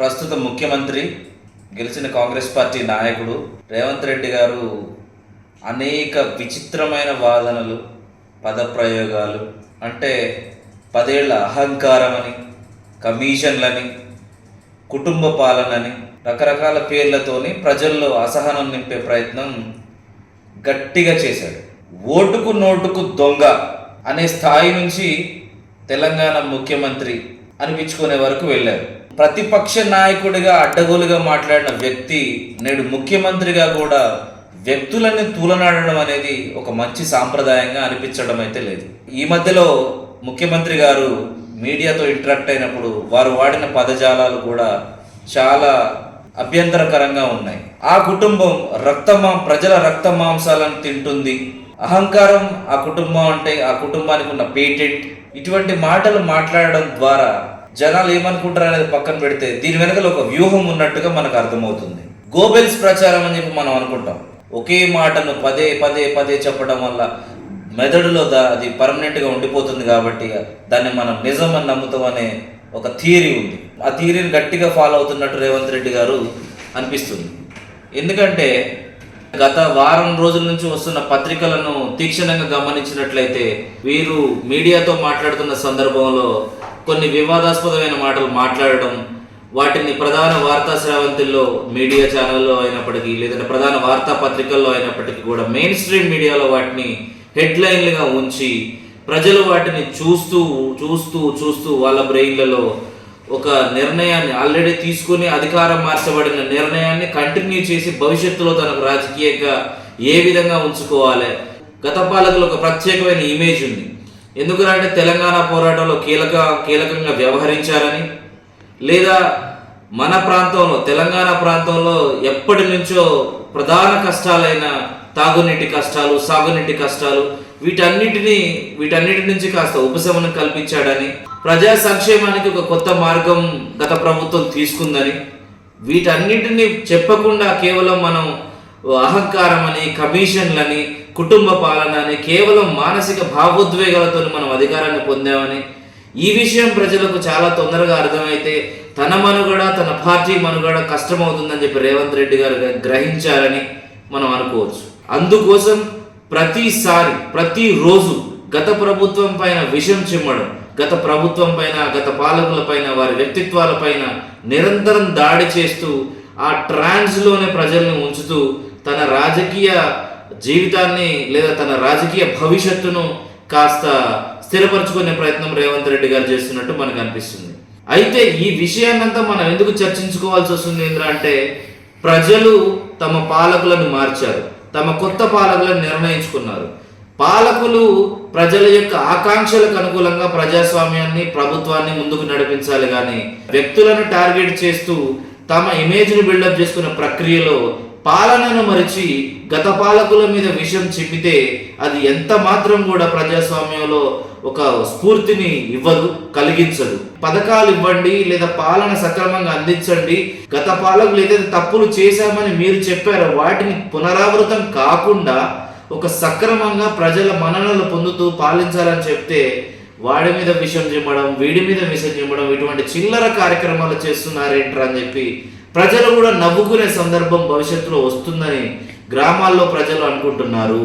ప్రస్తుత ముఖ్యమంత్రి గెలిచిన కాంగ్రెస్ పార్టీ నాయకుడు రేవంత్ రెడ్డి గారు అనేక విచిత్రమైన వాదనలు పదప్రయోగాలు అంటే పదేళ్ళ అహంకారం అని కమిషన్లని కుటుంబ పాలనని రకరకాల పేర్లతోని ప్రజల్లో అసహనం నింపే ప్రయత్నం గట్టిగా చేశాడు. ఓటుకు నోటుకు దొంగ అనే స్థాయి నుంచి తెలంగాణ ముఖ్యమంత్రి అనిపించుకునే వరకు వెళ్ళారు ప్రతిపక్ష నాయకుడిగా అడ్డగోలుగా మాట్లాడిన వ్యక్తి నేడు ముఖ్యమంత్రిగా కూడా వ్యక్తులని తూలనాడడం అనేది ఒక మంచి సాంప్రదాయంగా అనిపించడం అయితే లేదు. ఈ మధ్యలో ముఖ్యమంత్రి గారు మీడియాతో ఇంటరాక్ట్ అయినప్పుడు వారు వాడిన పదజాలాలు కూడా చాలా అభ్యంతరకరంగా ఉన్నాయి. ఆ కుటుంబం రక్తమా ప్రజల రక్త మాంసాలను తింటుంది. అహంకారం ఆ కుటుంబం అంటే ఆ కుటుంబానికి ఉన్న పేటెంట్. ఇటువంటి మాటలు మాట్లాడడం ద్వారా జనాలు ఏమనుకుంటారు అనేది పక్కన పెడితే దీని వెనకల ఒక వ్యూహం ఉన్నట్టుగా మనకు అర్థమవుతుంది. గోబెల్స్ ప్రచారం అని చెప్పి మనం అనుకుంటాం. ఒకే మాటను పదే పదే పదే చెప్పడం వల్ల మెదడులో దా అది పర్మనెంట్గా ఉండిపోతుంది కాబట్టి దాన్ని మనం నిజం అని నమ్ముతాం అనే ఒక థియరీ ఉంది. ఆ థియరీని గట్టిగా ఫాలో అవుతున్నట్టు రేవంత్ రెడ్డి గారు అనిపిస్తుంది. ఎందుకంటే గత వారం రోజుల నుంచి వస్తున్న పత్రికలను తీక్షణంగా గమనించినట్లయితే వీరు మీడియాతో మాట్లాడుతున్న సందర్భంలో కొన్ని వివాదాస్పదమైన మాటలు మాట్లాడడం వాటిని ప్రధాన వార్తా స్రవంతుల్లో మీడియా ఛానల్లో అయినప్పటికీ లేదంటే ప్రధాన వార్తా పత్రికల్లో అయినప్పటికీ కూడా మెయిన్ స్ట్రీమ్ మీడియాలో వాటిని హెడ్లైన్లుగా ఉంచి ప్రజలు వాటిని చూస్తూ చూస్తూ చూస్తూ వాళ్ళ బ్రెయిన్లలో ఒక నిర్ణయాన్ని ఆల్రెడీ తీసుకుని అధికారం మార్చబడిన నిర్ణయాన్ని కంటిన్యూ చేసి భవిష్యత్తులో తనకు రాజకీయంగా ఏ విధంగా ఉంచుకోవాలి? గత పాలకులు ఒక ప్రత్యేకమైన ఇమేజ్ ఉంది. ఎందుకంటే తెలంగాణ పోరాటంలో కీలక కీలకంగా వ్యవహరించారని లేదా మన ప్రాంతంలో తెలంగాణ ప్రాంతంలో ఎప్పటి నుంచో ప్రధాన కష్టాలైన తాగునీటి కష్టాలు సాగునీటి కష్టాలు వీటన్నిటిని వీటన్నిటి నుంచి కాస్త ఉపశమనం కల్పించాడని ప్రజా సంక్షేమానికి ఒక కొత్త మార్గం గత ప్రభుత్వం తీసుకుందని వీటన్నిటిని చెప్పకుండా కేవలం మనం అహంకారం అని కమిషన్లని కుటుంబ పాలన అని కేవలం మానసిక భావోద్వేగాలతో మనం అధికారాన్ని పొందామని ఈ విషయం ప్రజలకు చాలా తొందరగా అర్థమైతే తన మనుగడ తన పార్టీ మనుగడ కష్టమవుతుందని చెప్పి రేవంత్ రెడ్డి గారు గ్రహించారని మనం అనుకోవచ్చు. అందుకోసం ప్రతిసారి ప్రతిరోజు గత ప్రభుత్వం పైన విషం చిమ్మడం గత ప్రభుత్వం పైన గత పాలకుల పైన వారి వ్యక్తిత్వాల పైన నిరంతరం దాడి చేస్తూ ఆ ట్రాన్స్లోనే ప్రజల్ని ఉంచుతూ తన రాజకీయ జీవితాన్ని లేదా తన రాజకీయ భవిష్యత్తును కాస్త స్థిరపరచుకునే ప్రయత్నం రేవంత్ రెడ్డి గారు చేస్తున్నట్టు మనకు అనిపిస్తుంది. అయితే ఈ విషయాన్నంతా మనం ఎందుకు చర్చించుకోవాల్సి వస్తుంది ఏంద్రా అంటే ప్రజలు తమ పాలకులను మార్చారు. తమ కొత్త పాలకులను నిర్ణయించుకున్నారు. పాలకులు ప్రజల యొక్క ఆకాంక్షలకు అనుకూలంగా ప్రజాస్వామ్యాన్ని ప్రభుత్వాన్ని ముందుకు నడిపించాలి. కానీ వ్యక్తులను టార్గెట్ చేస్తూ తమ ఇమేజ్ను బిల్డప్ చేసుకున్న ప్రక్రియలో పాలనను మరిచి గత పాలకుల మీద విషం చెప్పితే అది ఎంత మాత్రం కూడా ప్రజాస్వామ్యంలో ఒక స్ఫూర్తిని ఇవ్వదు కలిగించదు. పథకాలు ఇవ్వండి లేదా పాలన సక్రమంగా అందించండి. గత పాలకులు ఏదైతే తప్పులు చేశామని మీరు చెప్పారో వాటిని పునరావృతం కాకుండా ఒక సక్రమంగా ప్రజల మన్ననలు పొందుతూ పాలించాలని చెప్తే వాడి మీద విషం చెప్పడం వీడి మీద విషం చెప్పడం ఇటువంటి చిల్లర కార్యక్రమాలు చేస్తున్నారేంట్రా అని చెప్పి ప్రజలు కూడా నవ్వుకునే సందర్భం భవిష్యత్తులో వస్తుందని గ్రామాల్లో ప్రజలు అనుకుంటున్నారు.